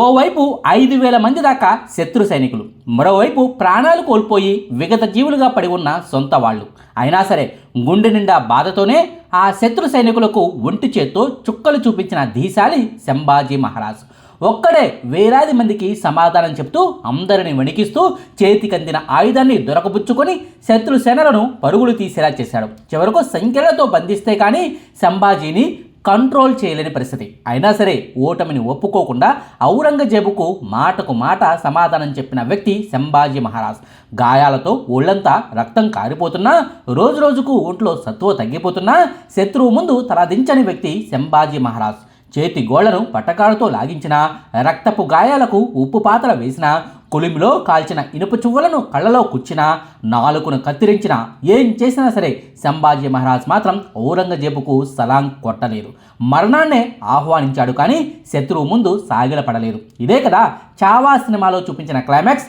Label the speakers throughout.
Speaker 1: ఓవైపు ఐదు వేల మంది దాకా శత్రు సైనికులు మరోవైపు ప్రాణాలు కోల్పోయి విగత జీవులుగా పడి ఉన్న సొంత వాళ్ళు. అయినా సరే గుండె నిండా బాధతోనే ఆ శత్రు సైనికులకు ఒంటి చేత్తో చుక్కలు చూపించిన ధీశాలి సంభాజీ మహారాజ్. ఒక్కడే వేలాది మందికి సమాధానం చెప్తూ అందరిని వణికిస్తూ చేతికందిన ఆయుధాన్ని దొరకబుచ్చుకొని శత్రు సేనలను పరుగులు తీసేలా చేశాడు. చివరకు సంఖ్యలతో బంధిస్తే కానీ సంభాజీని కంట్రోల్ చేయలేని పరిస్థితి. అయినా సరే ఓటమిని ఒప్పుకోకుండా ఔరంగజేబుకు మాటకు మాట సమాధానం చెప్పిన వ్యక్తి సంభాజీ మహారాజ్. గాయాలతో ఒళ్ళంతా రక్తం కారిపోతున్నా రోజు రోజుకు ఒంట్లో సత్తువ తగ్గిపోతున్నా శత్రువు ముందు తలదించని వ్యక్తి సంభాజీ మహారాజ్. చేతి గోళ్ళను పట్టకాలతో లాగించిన రక్తపు గాయాలకు ఉప్పు పాత్ర వేసిన కొలిమిలో కాల్చిన ఇనుప చువ్వలను కళ్ళలో కుచ్చిన నాలుకను కత్తిరించిన ఏం చేసినా సరే సంభాజీ మహారాజ్ మాత్రం ఔరంగజేబుకు సలాం కొట్టలేదు. మరణాన్నే ఆహ్వానించాడు కానీ శత్రువు ముందు సాగిలపడలేదు. ఇదే కదా చావా సినిమాలో చూపించిన క్లైమాక్స్.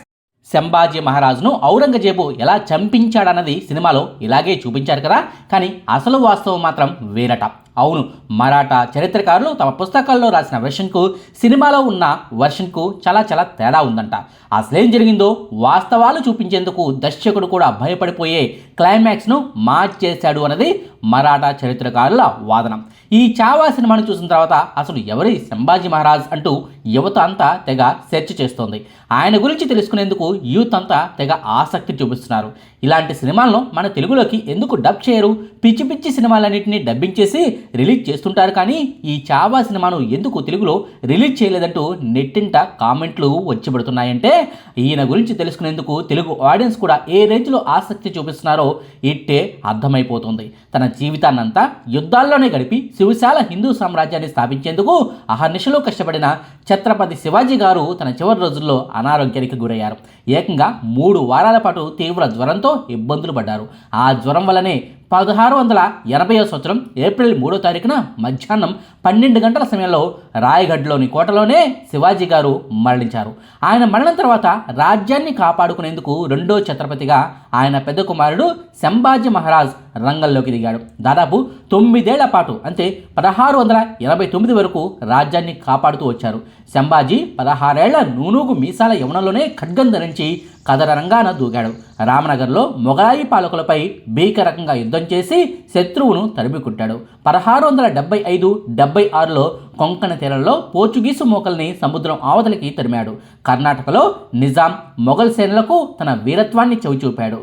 Speaker 1: సంభాజీ మహారాజును ఔరంగజేబు ఎలా చంపించాడన్నది సినిమాలో ఇలాగే చూపించారు కదా కానీ అసలు వాస్తవం మాత్రం వేరట. అవును మరాఠా చరిత్రకారులు తమ పుస్తకాల్లో రాసిన వెర్షన్కు సినిమాలో ఉన్న వెర్షన్కు చాలా చాలా తేడా ఉందంట. అసలేం జరిగిందో వాస్తవాలు చూపించేందుకు దర్శకుడు కూడా భయపడిపోయే క్లైమాక్స్ను మార్చేశాడు అన్నది మరాఠా చరిత్రకారుల వాదన. ఈ చావా సినిమాను చూసిన తర్వాత అసలు ఎవరి సంభాజీ మహారాజ్ అంటూ యువత అంతా తెగ సెర్చ్ చేస్తోంది. ఆయన గురించి తెలుసుకునేందుకు యూత్ అంతా తెగ ఆసక్తి చూపిస్తున్నారు. ఇలాంటి సినిమాలను మన తెలుగులోకి ఎందుకు డబ్ చేయరు? పిచ్చి పిచ్చి సినిమాలన్నింటినీ డబ్బింగ్ చేసి రిలీజ్ చేస్తుంటారు కానీ ఈ చావా సినిమాను ఎందుకు తెలుగులో రిలీజ్ చేయలేదంటూ నెట్టింట కామెంట్లు వచ్చిపడుతున్నాయంటే ఈయన గురించి తెలుసుకునేందుకు తెలుగు ఆడియన్స్ కూడా ఏ రేంజ్లో ఆసక్తి చూపిస్తున్నారో ఇట్టే అర్థమైపోతుంది. తన జీవితాన్నంతా యుద్ధాల్లోనే గడిపి శివశాల హిందూ సామ్రాజ్యాన్ని స్థాపించేందుకు అహర్నిశలో కష్టపడిన ఛత్రపతి శివాజీ గారు తన చివరి రోజుల్లో అనారోగ్యానికి గురయ్యారు. ఏకంగా మూడు వారాల పాటు తీవ్ర జ్వరంతో ఇబ్బందులు పడ్డారు. ఆ జ్వరం వల్లనే పదహారు వందల ఎనభై సంవత్సరం ఏప్రిల్ మూడో తారీఖున మధ్యాహ్నం పన్నెండు గంటల సమయంలో రాయగఢ్లోని కోటలోనే శివాజీ గారు మరణించారు. ఆయన మరణం తర్వాత రాజ్యాన్ని కాపాడుకునేందుకు రెండో ఛత్రపతిగా ఆయన పెద్ద కుమారుడు సంభాజీ మహారాజ్ రంగంలోకి దిగాడు. దాదాపు తొమ్మిదేళ్ళ పాటు అంటే పదహారు వందల ఎనభై తొమ్మిది వరకు రాజ్యాన్ని కాపాడుతూ వచ్చారు. సంభాజీ పదహారేళ్ళ నూనూగు మీసాల యవనంలోనే ఖడ్గం ధరించి కదరంగాన దూకాడు. రామనగర్లో మొఘలాయి పాలకులపై భీకరకంగా యుద్ధం చేసి శత్రువును తరిమికుట్టాడు. పదహారు వందల డెబ్బై ఐదు డెబ్బై ఆరులో కొంకణ తీరంలో పోర్చుగీసు మోకల్ని సముద్రం ఆవతలికి తరిమాడు. కర్ణాటకలో నిజాం మొఘల్ సేనలకు తన వీరత్వాన్ని చవిచూపాడు.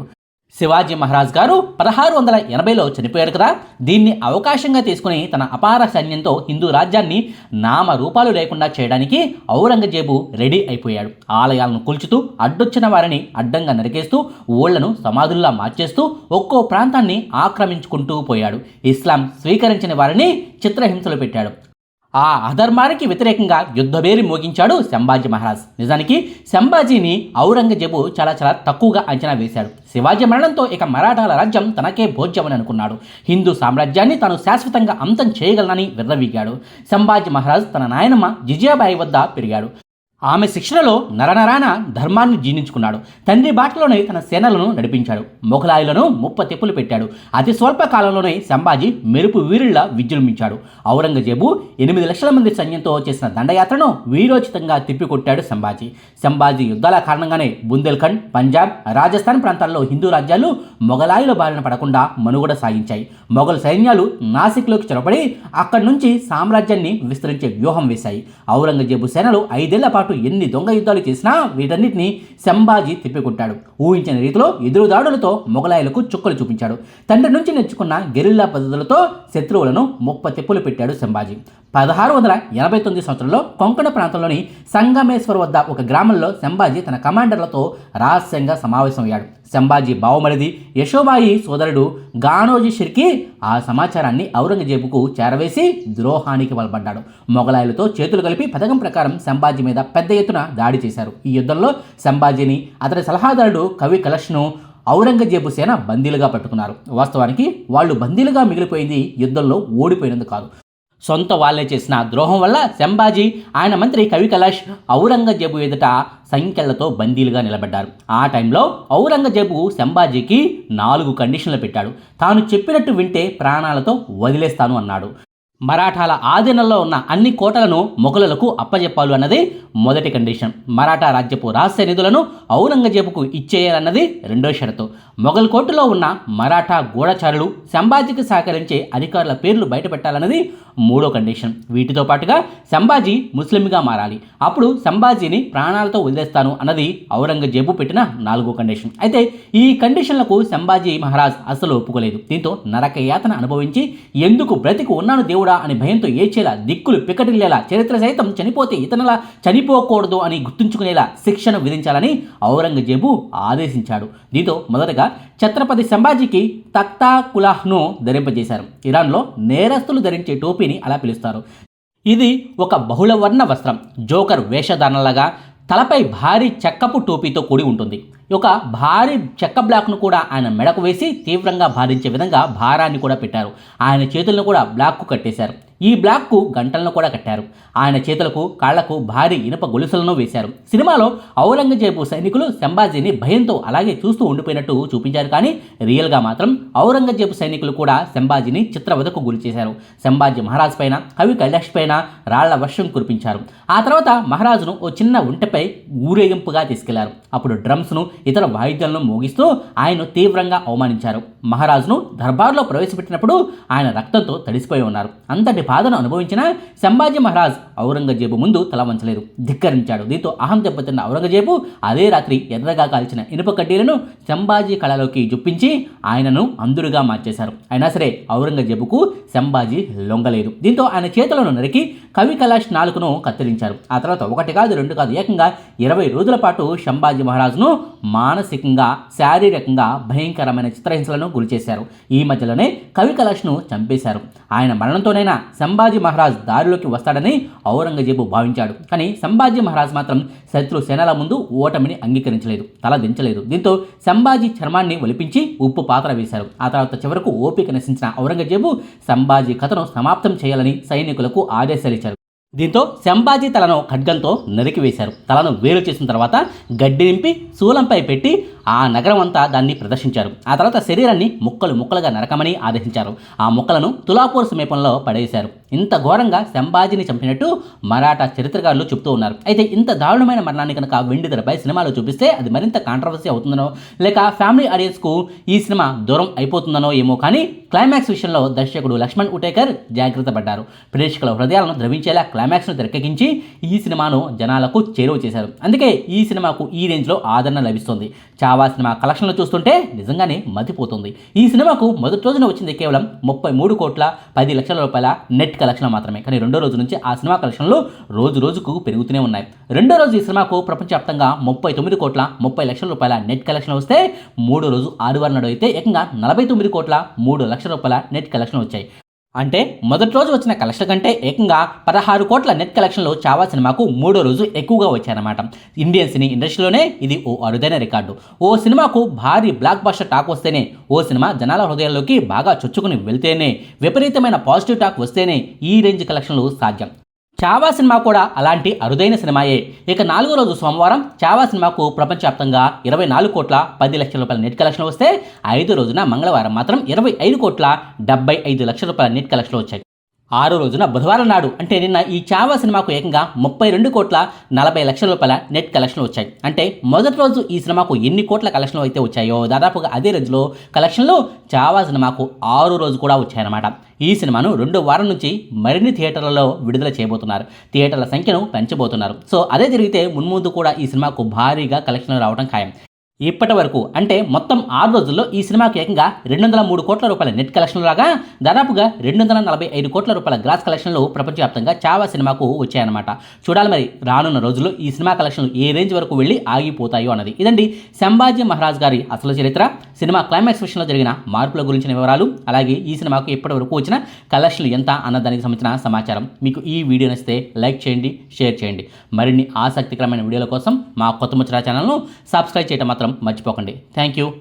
Speaker 1: శివాజీ మహారాజ్ గారు పదహారు వందల ఎనభైలో చనిపోయారు కదా. దీన్ని అవకాశంగా తీసుకుని తన అపార సైన్యంతో హిందూ రాజ్యాన్ని నామ రూపాలు లేకుండా చేయడానికి ఔరంగజేబు రెడీ అయిపోయాడు. ఆలయాలను కూల్చుతూ అడ్డొచ్చిన వారిని అడ్డంగా నరికేస్తూ ఊళ్ళను సమాధుల్లా మార్చేస్తూ ఒక్కో ప్రాంతాన్ని ఆక్రమించుకుంటూ పోయాడు. ఇస్లాం స్వీకరించిన వారిని చిత్రహింసలు పెట్టాడు. ఆ అధర్మానికి వ్యతిరేకంగా యుద్ధబేరి మోగించాడు సంభాజీ మహారాజ్. నిజానికి సంభాజీని ఔరంగజేబు చాలా చాలా తక్కువగా అంచనా వేశాడు. శివాజీ మరణంతో ఇక మరాఠాల రాజ్యం తనకే భోజ్యమని అనుకున్నాడు. హిందూ సామ్రాజ్యాన్ని తాను శాశ్వతంగా అంతం చేయగలనని విర్రవీగాడు. సంభాజీ మహారాజ్ తన నాయనమ్మ జిజియాబాయి వద్ద పెరిగాడు. ఆమె శిక్షణలో నరనరాన ధర్మాన్ని జీర్ణించుకున్నాడు. తండ్రి బాటలోనే తన సేనలను నడిపించాడు. మొఘలాయులను ముప్ప తెప్పులు పెట్టాడు. అతి స్వల్ప కాలంలోనే సంభాజీ మెరుపు వీరుల్లా విజృంభించాడు. ఔరంగజేబు ఎనిమిది లక్షల మంది సైన్యంతో చేసిన దండయాత్రను వీరోచితంగా తిప్పికొట్టాడు సంభాజీ. సంభాజీ యుద్ధాల కారణంగానే బుందేల్ఖండ్ పంజాబ్ రాజస్థాన్ ప్రాంతాల్లో హిందూ రాజ్యాలు మొఘలాయుల బారిన పడకుండా మనుగడ సాగించాయి. మొఘల్ సైన్యాలు నాసిక్లోకి చొరబడి అక్కడి నుంచి సామ్రాజ్యాన్ని విస్తరించే వ్యూహం వేశాయి. ఔరంగజేబు సేనలు ఐదేళ్ళ పాటు ఎన్ని దొంగ యుద్ధాలు చేసినా వీటన్నిటిని శంభాజీ తిప్పికొట్టాడు. ఊహించిన రీతిలో ఎదురుదాడులతో మొఘలాయులకు చుక్కలు చూపించాడు. తండ్రి నుంచి నేర్చుకున్న గెరిల్లా పద్ధతులతో శత్రువులను ముప్ప తిప్పులు పెట్టాడు శంభాజీ. పదహారు వందల ఎనభై తొమ్మిది సంవత్సరంలో కొంకణ ప్రాంతంలోని సంగమేశ్వర్ వద్ద ఒక గ్రామంలో శంభాజీ తన కమాండర్లతో రహస్యంగా సమావేశమయ్యాడు. సంభాజీ బావమరిది యశోబాయి సోదరుడు గానోజీ షిర్కి ఆ సమాచారాన్ని ఔరంగజేబుకు చేరవేసి ద్రోహానికి పాల్పడ్డాడు. మొఘలాయులతో చేతులు కలిపి పథకం ప్రకారం సంభాజీ మీద పెద్ద ఎత్తున దాడి చేశారు. ఈ యుద్ధంలో సంభాజీని అతని సలహాదారుడు కవి కలష్ను ఔరంగజేబు సేన బందీలుగా పట్టుకున్నారు. వాస్తవానికి వాళ్ళు బందీలుగా మిగిలిపోయింది యుద్ధంలో ఓడిపోయినందుకు కాదు. సొంత వాళ్ళే చేసిన ద్రోహం వల్ల సంభాజీ ఆయన మంత్రి కవి కలాష్ ఔరంగజేబు ఎదుట సంఖ్యలతో బందీలుగా నిలబడ్డారు. ఆ టైంలో ఔరంగజేబు సంభాజీకి నాలుగు కండిషన్లు పెట్టాడు. తాను చెప్పినట్టు వింటే ప్రాణాలతో వదిలేస్తాను అన్నాడు. మరాఠాల ఆధీనంలో ఉన్న అన్ని కోటలను మొఘలులకు అప్పజెప్పాలి అన్నది మొదటి కండిషన్. మరాఠా రాజ్యపు రహస్య నిధులను ఔరంగజేబుకు ఇచ్చేయాలన్నది రెండో షరతు. మొఘల్ కోర్టులో ఉన్న మరాఠా గూఢచారులు సంభాజీకి సహకరించే అధికారుల పేర్లు బయటపెట్టాలన్నది మూడో కండిషన్. వీటితో పాటుగా సంభాజీ ముస్లింగా మారాలి. అప్పుడు సంభాజీని ప్రాణాలతో వదిలేస్తాను అన్నది ఔరంగజేబు పెట్టిన నాలుగో కండిషన్. అయితే ఈ కండిషన్లకు సంభాజీ మహారాజ్ అసలు ఒప్పుకోలేదు. దీంతో నరక యాతన అనుభవించి ఎందుకు బ్రతికి ఉన్నాను దేవుడు? అని భయంతో ఏచేలా దిక్కులు పికటిల్లేలా చరిత్ర సైతం చనిపోతే ఇతనలా చనిపోకూడదు అని గుర్తుంచుకునేలా శిక్షను విధించాలని ఔరంగజేబు ఆదేశించాడు. దీంతో మొదటగా ఛత్రపతి సంభాజీకి తక్తా కులాహ్ను ధరింపజేశారు. ఇరాన్లో నేరస్తులు ధరించే టోపీని అలా పిలుస్తారు. ఇది ఒక బహుళవర్ణ వస్త్రం. జోకర్ వేషధారణలాగా తలపై భారీ చెక్కపు టోపీతో కూడి ఉంటుంది. ఒక భారీ చెక్క బ్లాక్ను కూడా ఆయన మెడకు వేసి తీవ్రంగా భారించే విధంగా భారాన్ని కూడా పెట్టారు. ఆయన చేతులను కూడా బ్లాక్కు కట్టేశారు. ఈ బ్లాక్కు గంటలను కూడా కట్టారు. ఆయన చేతులకు కాళ్ళకు భారీ ఇనుప గొలుసులను వేశారు. సినిమాలో ఔరంగజేబు సైనికులు సంభాజీని భయంతో అలాగే చూస్తూ ఉండిపోయినట్టు చూపించారు. కానీ రియల్గా మాత్రం ఔరంగజేబు సైనికులు కూడా సంభాజీని చిత్రవధకు గురి చేశారు. సంభాజీ మహారాజ్ పైన కవి కైలాష్ పైన రాళ్ళ వర్షం కురిపించారు. ఆ తర్వాత మహారాజును ఓ చిన్న ఒంటెపై ఊరేగింపుగా తీసుకెళ్ళారు. అప్పుడు డ్రమ్స్ను ఇతర వాయిద్యాలను మోగిస్తూ ఆయన్ను తీవ్రంగా అవమానించారు. మహారాజును దర్బార్లో ప్రవేశపెట్టినప్పుడు ఆయన రక్తంతో తడిసిపోయి ఉన్నారు. అంతటి బాధను అనుభవించిన సంభాజీ మహారాజ్ ఔరంగజేబు ముందు తల వంచలేదు. ధిక్కరించాడు. దీంతో అహం దెబ్బతిన్న ఔరంగజేబు అదే రాత్రి ఎర్రగా కాల్చిన ఇనుప కడ్డీలను సంభాజీ కళలోకి జుప్పించి ఆయనను అందురుగా మార్చేశారు. అయినా సరే ఔరంగజేబుకు సంభాజీ లొంగలేదు. దీంతో ఆయన చేతులను నరికి కవి కలాష్ నాలుకను కత్తిరించారు. ఆ తర్వాత ఒకటి కాదు రెండు కాదు ఏకంగా ఇరవై రోజుల పాటు సంభాజీ మహారాజును మానసికంగా శారీరకంగా భయంకరమైన చిత్రహింసలను గురిచేశారు ఈ మధ్యలోనే కవి కలాష్ను చంపేశారు. ఆయన మరణంతోనైనా సంభాజీ మహారాజ్ దారిలోకి వస్తాడని ఔరంగజేబు భావించాడు. కానీ సంభాజీ మహారాజ్ మాత్రం శత్రు సేనల ముందు ఓటమిని అంగీకరించలేదు తల దించలేదు. దీంతో సంభాజీ చర్మాన్ని ఒలిపించి ఉప్పు పాత్ర వేశారు. ఆ తర్వాత చివరకు ఓపిక నశించిన ఔరంగజేబు సంభాజీ కథను సమాప్తం చేయాలని సైనికులకు ఆదేశాలు ఇచ్చారు. దీంతో శంబాజీ తలను ఖడ్గంతో నరికివేశారు తలను వేరు చేసిన తర్వాత గడ్డి నింపి శూలంపై పెట్టి ఆ నగరం అంతా దాన్ని ప్రదర్శించారు. ఆ తర్వాత శరీరాన్ని ముక్కలు ముక్కలుగా నరకమని ఆదేశించారు. ఆ ముక్కలను తులాపూర్ సమీపంలో పడేశారు. ఇంత ఘోరంగా సంభాజీని చంపినట్టు మరాఠా చరిత్రకారులు చెబుతూ ఉన్నారు. అయితే ఇంత దారుణమైన మరణాన్ని కనుక వెండిదరపై సినిమాలో చూపిస్తే అది మరింత కాంట్రవర్సీ అవుతుందనో లేక ఫ్యామిలీ ఆడియన్స్కు ఈ సినిమా దూరం అయిపోతుందనో ఏమో కానీ క్లైమాక్స్ విషయంలో దర్శకుడు లక్ష్మణ్ ఉటేకర్ జాగ్రత్త పడ్డారు. ప్రేక్షకుల హృదయాలను ద్రవించేలా క్లైమాక్స్ను తెరకెక్కించి ఈ సినిమాను జనాలకు చేరువ చేశారు. అందుకే ఈ సినిమాకు ఈ రేంజ్లో ఆదరణ లభిస్తుంది. చావా సినిమా కలెక్షన్లు చూస్తుంటే నిజంగానే మతిపోతుంది. ఈ సినిమాకు మొదటి రోజున వచ్చింది కేవలం ముప్పై మూడు కోట్ల పది లక్షల రూపాయల నెట్ కలెక్షన్ మాత్రమే. కానీ రెండో రోజు నుంచి ఆ సినిమా కలెక్షన్లు రోజు రోజుకు పెరుగుతూనే ఉన్నాయి. రెండో రోజు ఈ సినిమాకు ప్రపంచవ్యాప్తంగా ముప్పై తొమ్మిది కోట్ల ముప్పై లక్షల రూపాయల నెట్ కలెక్షన్ వస్తే మూడో రోజు ఆదివారం నాడు అయితే ఏకంగా నలభై తొమ్మిది కోట్ల మూడు లక్షల రూపాయల నెట్ కలెక్షన్ వచ్చాయి. అంటే మొదటి రోజు వచ్చిన కలెక్షన్ కంటే ఏకంగా పదహారు కోట్ల నెట్ కలెక్షన్లు చావా సినిమాకు మూడో రోజు ఎక్కువగా వచ్చాయన్నమాట. ఇండియన్ సినీ ఇండస్ట్రీలోనే ఇది ఓ అరుదైన రికార్డు. ఓ సినిమాకు భారీ బ్లాక్ బస్టర్ టాక్ వస్తేనే ఓ సినిమా జనాల హృదయాల్లోకి బాగా చొచ్చుకుని వెళ్తేనే విపరీతమైన పాజిటివ్ టాక్ వస్తేనే ఈ రేంజ్ కలెక్షన్లు సాధ్యం. చావా సినిమా కూడా అలాంటి అరుదైన సినిమాయే. ఇక నాలుగో రోజు సోమవారం చావా సినిమాకు ప్రపంచవ్యాప్తంగా ఇరవై నాలుగు కోట్ల పది లక్షల రూపాయల నెట్ కలెక్షన్ వస్తే ఐదో రోజున మంగళవారం మాత్రం ఇరవై ఐదు కోట్ల డెబ్బై ఐదు లక్షల రూపాయల నెట్ కలెక్షన్ వచ్చాయి. ఆరో రోజున బుధవారం నాడు అంటే నిన్న ఈ చావా సినిమాకు ఏకంగా ముప్పై రెండు కోట్ల నలభై లక్షల రూపాయల నెట్ కలెక్షన్లు వచ్చాయి. అంటే మొదటి రోజు ఈ సినిమాకు ఎన్ని కోట్ల కలెక్షన్లు అయితే వచ్చాయో దాదాపుగా అదే రోజులో కలెక్షన్లు చావా సినిమాకు ఆరు రోజు కూడా వచ్చాయన్నమాట. ఈ సినిమాను రెండో వారం నుంచి మరిన్ని థియేటర్లలో విడుదల చేయబోతున్నారు. థియేటర్ల సంఖ్యను పెంచబోతున్నారు. సో అదే జరిగితే మున్ముందు కూడా ఈ సినిమాకు భారీగా కలెక్షన్లు రావడం ఖాయం. ఇప్పటి వరకు అంటే మొత్తం ఆరు రోజుల్లో ఈ సినిమాకి ఏకంగా రెండు వందల మూడు కోట్ల రూపాయల నెట్ కలెక్షన్లు రాగా దాదాపుగా రెండు వందల నలభై ఐదు కోట్ల రూపాయల గ్రాస్ కలెక్షన్లు ప్రపంచవ్యాప్తంగా చావా సినిమాకు వచ్చాయన్నమాట. చూడాలి మరి రానున్న రోజుల్లో ఈ సినిమా కలెక్షన్లు ఏ రేంజ్ వరకు వెళ్ళి ఆగిపోతాయో అన్నది. ఇదండి సంభాజీ మహారాజ్ గారి అసలు చరిత్ర. సినిమా క్లైమాక్స్ విషయంలో జరిగిన మార్పుల గురించిన వివరాలు అలాగే ఈ సినిమాకు ఇప్పటి వరకు వచ్చిన కలెక్షన్లు ఎంత అన్న దానికి సంబంధించిన సమాచారం. మీకు ఈ వీడియో నచ్చితే లైక్ చేయండి షేర్ చేయండి. మరిన్ని ఆసక్తికరమైన వీడియోల కోసం మా కొత్త ముచ్చరా ఛానల్ను సబ్స్క్రైబ్ చేయడం మాత్రం మర్చిపోకండి. Thank you